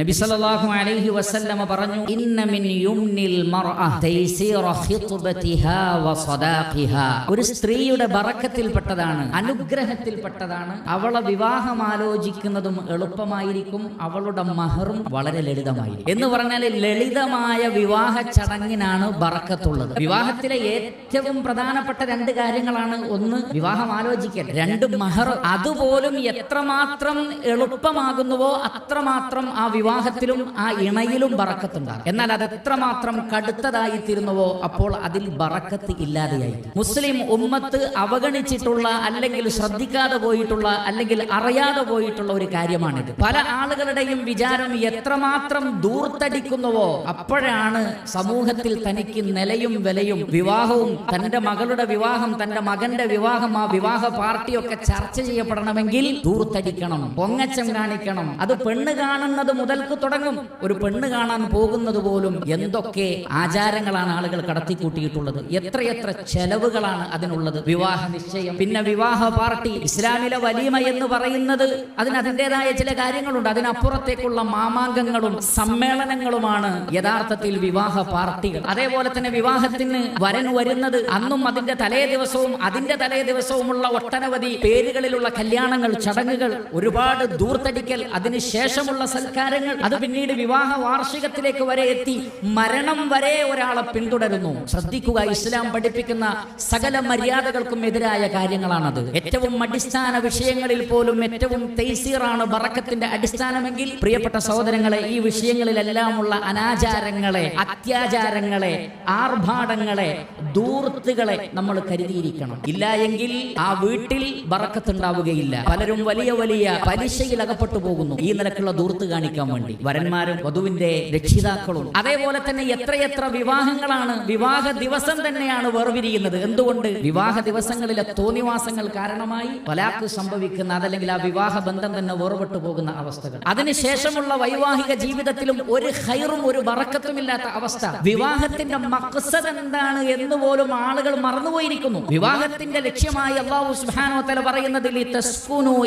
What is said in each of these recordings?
നബി സല്ലല്ലാഹു അലൈഹി വസല്ലമ പറഞ്ഞു ഇന്ന മിൻ യുംനിൽ മർഅ തൈസീറ ഖിത്ബതിഹാ വസദാഖിഹാ ഒരു സ്ത്രീയുടെ ബറക്കത്തിൽപ്പെട്ടതാണ് അനുഗ്രഹത്തിൽപ്പെട്ടതാണ്. അവളെ വിവാഹം ആലോചിക്കുന്നതും എളുപ്പമായിരിക്കും അവളുടെ മഹറും വളരെ ലളിതമായിരിക്കും. എന്ന് പറഞ്ഞാൽ ലളിതമായ വിവാഹ ചടങ്ങിനാണ് ബറക്കത്തുള്ളത്. വിവാഹത്തിലെ ഏറ്റവും പ്രധാനപ്പെട്ട രണ്ട് കാര്യങ്ങളാണ്. ഒന്ന് വിവാഹം ആലോചിക്കൽ. രണ്ട് മഹർ അതുപോലും എത്രമാത്രം എളുപ്പമാകുന്നുവോ അത്രമാത്രം ആ വിവാഹത്തിലും ആ ഇണയിലും ബറക്കത്തുണ്ടാകും. എന്നാൽ അത് എത്രമാത്രം കടുത്തതായി തീരുന്നുവോ അപ്പോൾ അതിൽ ബറക്കത്ത് ഇല്ലാതെയായി മുസ്ലിം ഉമ്മത്ത് അവഗണിച്ചിട്ടുള്ള അല്ലെങ്കിൽ ശ്രദ്ധിക്കാതെ പോയിട്ടുള്ള അല്ലെങ്കിൽ അറിയാതെ പോയിട്ടുള്ള ഒരു കാര്യമാണിത്. പല ആളുകളുടെയും വിചാരം എത്രമാത്രം ദൂർത്തടിക്കുന്നുവോ അപ്പോഴാണ് സമൂഹത്തിൽ തനിക്ക് നിലയും വിലയും വിവാഹവും തന്റെ മകളുടെ വിവാഹം തന്റെ മകന്റെ വിവാഹം ആ വിവാഹ പാർട്ടിയൊക്കെ ചർച്ച ചെയ്യപ്പെടണമെങ്കിൽ ദൂർത്തടിക്കണം പൊങ്ങച്ചം കാണിക്കണം. അത് പെണ്ണ് കാണുന്നത് മുതൽക്ക് തുടങ്ങും. ഒരു പെണ്ണ് കാണാൻ പോകുന്നത് പോലും എന്തൊക്കെ ആചാരങ്ങളാണ് ആളുകൾ കടത്തിക്കൂട്ടിയിട്ടുള്ളത്? എത്രയെത്ര ചെലവുകളാണ് അതിനുള്ളത്? വിവാഹ നിശ്ചയം പിന്നെ വിവാഹ പാർട്ടി ഇസ്ലാമിലെ വലീമ എന്ന് പറയുന്നത് അതിന് അതിന്റെതായ ചില കാര്യങ്ങളുണ്ട്. അതിനപ്പുറത്തേക്കുള്ള മാമാങ്കങ്ങളും സമ്മേളനങ്ങളുമാണ് യഥാർത്ഥത്തിൽ വിവാഹ പാർട്ടികൾ. അതേപോലെ തന്നെ വിവാഹത്തിന് വരൻ വരുന്നത് അന്നും അതിന്റെ തലേ ദിവസവും അതിന്റെ തലേ ദിവസവുമുള്ള ഒട്ടനവധി പേരുകളിലുള്ള കല്യാണങ്ങൾ ചടങ്ങുകൾ ഒരുപാട് ദൂർത്തടിക്കൽ അതിനുശേഷമുള്ള സൽക്കാരങ്ങൾ അത് പിന്നീട് വിവാഹ വാർഷികത്തിലേക്ക് വരെ എത്തി മരണം വരെ ഒരാളെ പിന്തുടരുന്നു. ശ്രദ്ധിക്കുക ഇസ്ലാം പഠിപ്പിക്കുന്ന സകല മര്യാദകൾക്കും എതിരായ കാര്യങ്ങളാണത്. ഏറ്റവും അടിസ്ഥാന വിഷയങ്ങളിൽ പോലും ഏറ്റവും തൈസീറാണ് ബറക്കത്തിന്റെ അടിസ്ഥാനമെങ്കിൽ പ്രിയപ്പെട്ട സഹോദരങ്ങളെ ഈ വിഷയങ്ങളിലെല്ലാമുള്ള അനാചാരങ്ങളെ അത്യാചാരങ്ങളെ ആർഭാടങ്ങളെ ദൂർത്തുകളെ നമ്മൾ കരുതിയിരിക്കണം. ഇല്ല എങ്കിൽ ആ വീട്ടിൽ ബറക്കത്തുണ്ടാവുകയില്ല. പലരും വലിയ വലിയ പലിശയിൽ അകപ്പെട്ടു പോകുന്നു. ഈ നിലക്കുള്ള ദൂർത്ത് കാണിക്കാൻ വേണ്ടി വരന്മാരും വധുവിന്റെ രക്ഷിതാക്കളും. അതേപോലെ തന്നെ എത്രയെത്ര വിവാഹങ്ങളാണ് വിവാഹ ദിവസം തന്നെയാണ് വേർപിരിയുന്നത്. എന്തുകൊണ്ട്? വിവാഹ ദിവസങ്ങളിലെ തോന്നിവാസങ്ങൾ കാരണമായി പലാക്ക് സംഭവിക്കുന്ന അതല്ലെങ്കിൽ ആ വിവാഹ ബന്ധം തന്നെ വേർപെട്ടു പോകുന്ന അവസ്ഥകൾ. അതിനുശേഷമുള്ള വൈവാഹിക ജീവിതത്തിലും ഒരു ഹൈറും ഒരു ബറക്കത്തുമില്ലാത്ത അവസ്ഥ. വിവാഹത്തിന്റെ മക്സദ് എന്താണ് എന്ന് പോലും ആളുകൾ മറന്നുപോയിരിക്കുന്നു. വിവാഹത്തിന്റെ ലക്ഷ്യമായി അള്ളാഹു സുഹാനോ തല പറയുന്നതിൽ ലിതസ്കുനു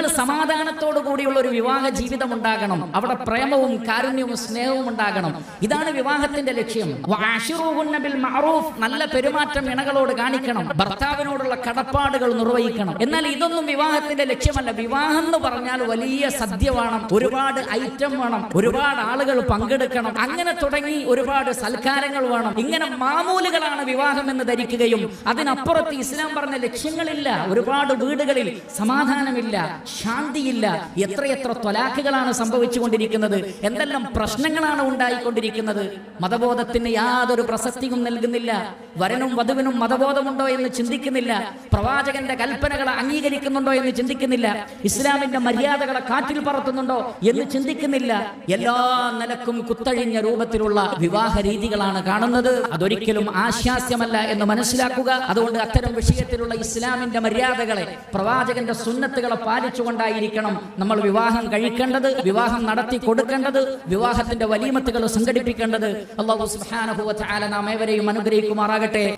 നിങ്ങൾ സമാധാനത്തോടു കൂടിയുള്ള ഒരു വിവാഹ ജീവിതം ഉണ്ടാകണം. അവിടെ പ്രേമവും കാരുണ്യവും സ്നേഹവും ഉണ്ടാകണം. ഇതാണ് വിവാഹത്തിന്റെ ലക്ഷ്യം. നല്ല പെരുമാറ്റം ഇണകളോട് കാണിക്കണം. ഭർത്താവിനോടുള്ള കടപ്പാടുകൾ നിർവഹിക്കണം. എന്നാൽ ഇതൊന്നും വിവാഹത്തിന്റെ ലക്ഷ്യമല്ല. വിവാഹം എന്ന് പറഞ്ഞാൽ വലിയ സദ്യ വേണം. ഒരുപാട് ഐറ്റം വേണം. ഒരുപാട് ആളുകൾ പങ്കെടുക്കണം. അങ്ങനെ തുടങ്ങി ഒരുപാട് സൽക്കാരങ്ങൾ വേണം. ഇങ്ങനെ മാമൂലുകളാണ് വിവാഹം എന്ന് ധരിക്കുകയും അതിനപ്പുറത്ത് ഇസ്ലാം പറഞ്ഞ ലക്ഷ്യങ്ങളില്ല. ഒരുപാട് വീടുകളിൽ സമാധാനമില്ല. ശാന്തിയില്ല. എത്രയെത്ര ത്വലാഖുകളാണ് സംഭവിച്ചുകൊണ്ടിരിക്കുന്നത്? എന്തെല്ലാം പ്രശ്നങ്ങളാണ് ഉണ്ടായിക്കൊണ്ടിരിക്കുന്നത്? മതബോധത്തിന് യാതൊരു പ്രസക്തിയും നൽകുന്നില്ല. വരനും വധുവിനും മതബോധമുണ്ടോ എന്ന് ചിന്തിക്കുന്നില്ല. പ്രവാചകന്റെ കൽപ്പനകളെ അംഗീകരിക്കുന്നുണ്ടോ എന്ന് ചിന്തിക്കുന്നില്ല. ഇസ്ലാമിന്റെ മര്യാദകളെ കാറ്റിൽ പറത്തുന്നുണ്ടോ എന്ന് ചിന്തിക്കുന്നില്ല. എല്ലാ നിലക്കും കുത്തഴിഞ്ഞ രൂപത്തിലുള്ള വിവാഹ രീതികളാണ് കാണുന്നത്. അതൊരിക്കലും ആശ്വാസ്യമല്ല എന്ന് മനസ്സിലാക്കുക. അതുകൊണ്ട് അത്തരം വിഷയത്തിലുള്ള ഇസ്ലാമിന്റെ മര്യാദകളെ പ്രവാചകന്റെ സുന്നത്തുകളെ പാലിച്ചുകൊണ്ടായിരിക്കണം നമ്മൾ വിവാഹം കഴിക്കേണ്ടത് വിവാഹം നടത്തി കൊടുക്കേണ്ടത് വിവാഹത്തിന്റെ വലിമത്തുകൾ സംഘടിപ്പിക്കേണ്ടത്. അള്ളാഹു സുബ്ഹാനഹു വ തആല നാം ഏവരെയും അനുഗ്രഹിക്കുമാറാകട്ടെ.